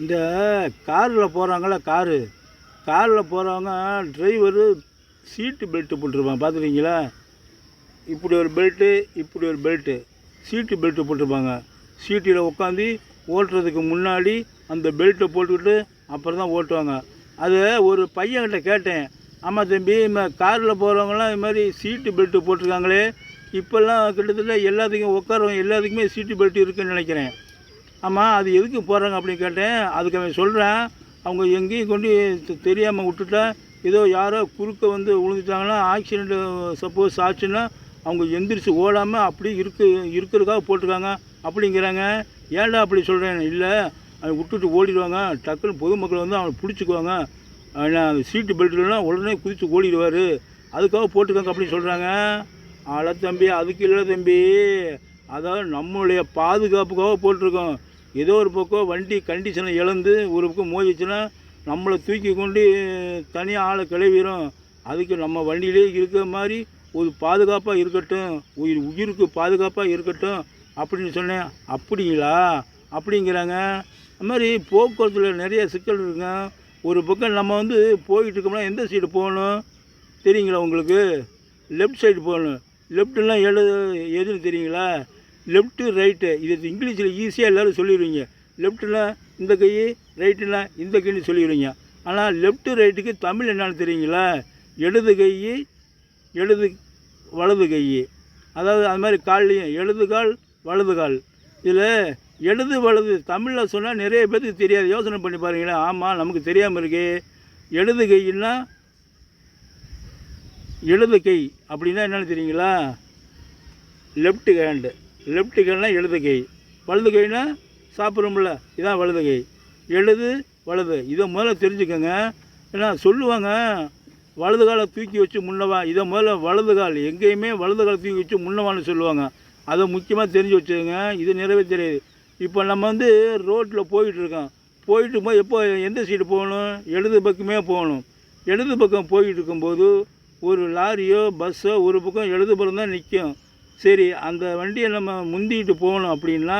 இந்த காரில் போகிறாங்கள காரு. காரில் போகிறவங்க டிரைவரு சீட்டு பெல்ட்டு போட்டிருப்பாங்க பார்த்துருக்கீங்களா? இப்படி ஒரு பெல்ட்டு இப்படி ஒரு பெல்ட்டு சீட்டு பெல்ட்டு போட்டிருப்பாங்க. சீட்டில் உட்காந்து ஓட்டுறதுக்கு முன்னாடி அந்த பெல்ட்டை போட்டுக்கிட்டு அப்புறம் தான் ஓட்டுவாங்க. அது ஒரு பையன்கிட்ட கேட்டேன் ஆமாம் தம்பி காரில் போகிறவங்களாம் இது மாதிரி சீட்டு பெல்ட்டு போட்டிருக்காங்களே. இப்போல்லாம் கிட்டத்தட்ட எல்லாத்துக்கும் உட்காரவங்க எல்லாத்துக்குமே சீட்டு பெல்ட் இருக்குன்னு நினைக்கிறேன். ஆமாம் அது எதுக்கு போடுறாங்க அப்படின்னு கேட்டேன். அதுக்கு அவன் சொல்கிறேன் அவங்க எங்கேயும் கொண்டு தெரியாமல் விட்டுட்டா ஏதோ யாரோ குறுக்க வந்து விழுந்துட்டாங்கன்னா ஆக்சிடெண்ட்டு சப்போஸ் ஆச்சுன்னா அவங்க எந்திரிச்சு ஓடாமல் அப்படி இருக்கு இருக்கிறதுக்காக போட்டிருக்காங்க அப்படிங்கிறாங்க. ஏன்டா அப்படி சொல்கிறேன் இல்லை அவன் விட்டுட்டு ஓடிடுவாங்க. டக்குன்னு பொதுமக்கள் வந்து அவனை பிடிச்சிக்குவாங்க. அவனை அந்த சீட்டு பெல்ட்லாம் உடனே குதித்து ஓடிடுவார். அதுக்காக போட்டுக்கோங்க அப்படின்னு சொல்கிறாங்க அட தம்பி அதுக்கு இல்லை தம்பி. அதாவது நம்மளுடைய பாதுகாப்புக்காக போட்டிருக்கோம். ஏதோ ஒரு பக்கம் வண்டி கண்டிஷனை இழந்து ஒரு பக்கம் மோதிச்சுன்னா நம்மளை தூக்கி கொண்டு தனியாக ஆளை கிளவிடும் அதுக்கு நம்ம வண்டியிலே இருக்கிற மாதிரி ஒரு பாதுகாப்பாக இருக்கட்டும் உயிர் உயிருக்கு பாதுகாப்பாக இருக்கட்டும் அப்படின்னு சொன்னேன். அப்படிங்களா? அப்படிங்கிறாங்க. அது மாதிரி போக்குவரத்தில் நிறைய சிக்கல் இருக்குங்க. ஒரு பக்கம் நம்ம வந்து போயிட்டு இருக்கோம்னா எந்த சைடு போகணும்? தெரியுங்களா உங்களுக்கு? லெஃப்ட் சைடு போகணும். லெஃப்ட்லாம் எடு எதுன்னு தெரியுங்களா? லெஃப்ட்டு ரைட்டு இது இங்கிலீஷில் ஈஸியாக எல்லோரும் சொல்லிடுவீங்க. லெஃப்ட்டுனா இந்த கை ரைட்டுனா இந்த கைன்னு சொல்லிடுவீங்க. ஆனால் லெஃப்ட்டு ரைட்டுக்கு தமிழ் என்னன்னு தெரியுங்களா? இடது கை இடது வலது கை. அதாவது அது மாதிரி கால்லையும் இடது கால் வலது கால். இதில் இடது வலது தமிழில் சொன்னால் நிறைய பேருக்கு தெரியாது. யோசனை பண்ணி பாருங்களேன். ஆமாம் நமக்கு தெரியாமல் இருக்கே. இடது கைன்னா இடது கை அப்படின்னா என்னென்னு தெரியுங்களா? லெஃப்ட் ஹேண்டு லெஃப்ட் கைனா எழுது கை. வலது கைனா சாப்பிட்றோம்ல இதான் வலது கை. எழுது வலது. இதை முதல்ல தெரிஞ்சுக்கோங்க. ஏன்னா சொல்லுவாங்க வலது காலை தூக்கி வச்சு முன்னவா இதை முதல்ல வலது கால். எங்கேயுமே வலது காலை தூக்கி வச்சு முன்னவான்னு சொல்லுவாங்க. அதை முக்கியமாக தெரிஞ்சு வச்சுக்கோங்க. இது நிறைவே தெரியாது. இப்போ நம்ம வந்து ரோட்டில் போயிட்டுருக்கோம். போயிட்டு போய் எப்போ எந்த சைடு போகணும்? இடது பக்கமே போகணும். இடது பக்கம் போயிட்டு இருக்கும்போது ஒரு லாரியோ பஸ்ஸோ ஒரு பக்கம் இடது பக்கம் தான் நிற்கும். சரி அந்த வண்டியை நம்ம முந்திட்டு போகணும் அப்படின்னா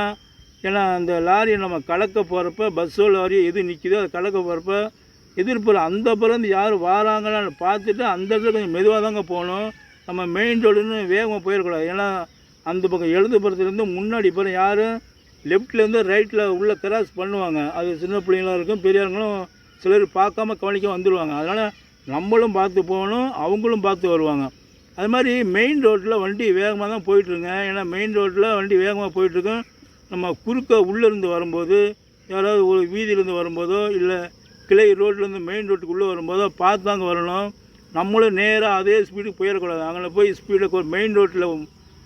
ஏன்னா அந்த லாரியை நம்ம கலக்க போகிறப்ப பஸ்ஸோ லாரியோ எது நிற்கிதோ அதை கலக்க போகிறப்ப எதிர்ப்புற அந்த பிறந்து யார் வாராங்களான்னு பார்த்துட்டு அந்த இடத்துல கொஞ்சம் மெதுவாக தாங்க போகணும். நம்ம மெயின் ரோடுன்னு வேகமாக போயிடக்கூடாது ஏன்னா அந்த பக்கம் எழுது புறத்துலேருந்து முன்னாடி பிற யாரும் லெஃப்ட்லேருந்து ரைட்டில் உள்ளே கிராஸ் பண்ணுவாங்க. அது சின்ன பிள்ளைங்களாக இருக்கும் பெரியவங்களும் சிலர் பார்க்காம கவனிக்க வந்துடுவாங்க அதனால் நம்மளும் பார்த்து போகணும் அவங்களும் பார்த்து வருவாங்க. அது மாதிரி மெயின் ரோட்டில் வண்டி வேகமாக தான் போயிட்டுருங்க. ஏன்னா மெயின் ரோட்டில் வண்டி வேகமாக போயிட்டுருக்கோம் நம்ம குறுக்க உள்ளேருந்து வரும்போது யாராவது ஒரு வீதியிலேருந்து வரும்போதோ இல்லை கிளை ரோட்லேருந்து மெயின் ரோட்டுக்குள்ளே வரும்போதோ பார்த்து தாங்க வரணும். நம்மளும் நேராக அதே ஸ்பீடுக்கு போயிடக்கூடாது. அங்கே போய் ஸ்பீடை மெயின் ரோட்டில்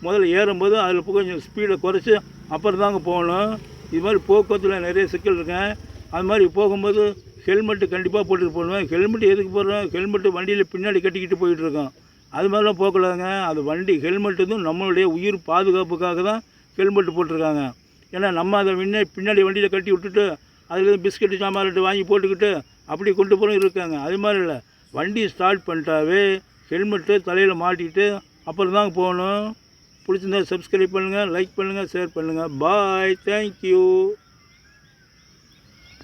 முதல்ல ஏறும்போது அதில் போய் கொஞ்சம் ஸ்பீடை குறைச்சி அப்புறம் தாங்க போகணும். இது மாதிரி போக்குவரத்தில் நிறைய சிக்கல் இருக்கேன் அது மாதிரி போகும்போது ஹெல்மெட்டு கண்டிப்பாக போட்டுட்டு போகணும். ஹெல்மெட் எதுக்கு போடுறோம்? ஹெல்மெட்டு வண்டியில் பின்னாடி கட்டிக்கிட்டு போயிட்டுருக்கோம். அது மாதிரிலாம் போகக்கூடாதுங்க அது வண்டி ஹெல்மெட்டு வந்து நம்மளுடைய உயிர் பாதுகாப்புக்காக தான் ஹெல்மெட்டு போட்டிருக்காங்க. ஏன்னா நம்ம அதை முன்னே பின்னாடி வண்டியில் கட்டி விட்டுட்டு அதுலேருந்து பிஸ்கெட்டு சாமான் வாங்கி போட்டுக்கிட்டு அப்படி கொண்டு போகிறோம் இருக்காங்க. அது மாதிரி இல்லை. வண்டி ஸ்டார்ட் பண்ணிட்டாவே ஹெல்மெட்டு தலையில் மாட்டிக்கிட்டு அப்புறம் தான் போகணும். பிடிச்சிருந்தா சப்ஸ்கிரைப் பண்ணுங்கள் லைக் பண்ணுங்கள் ஷேர் பண்ணுங்கள் பாய் தேங்க்யூ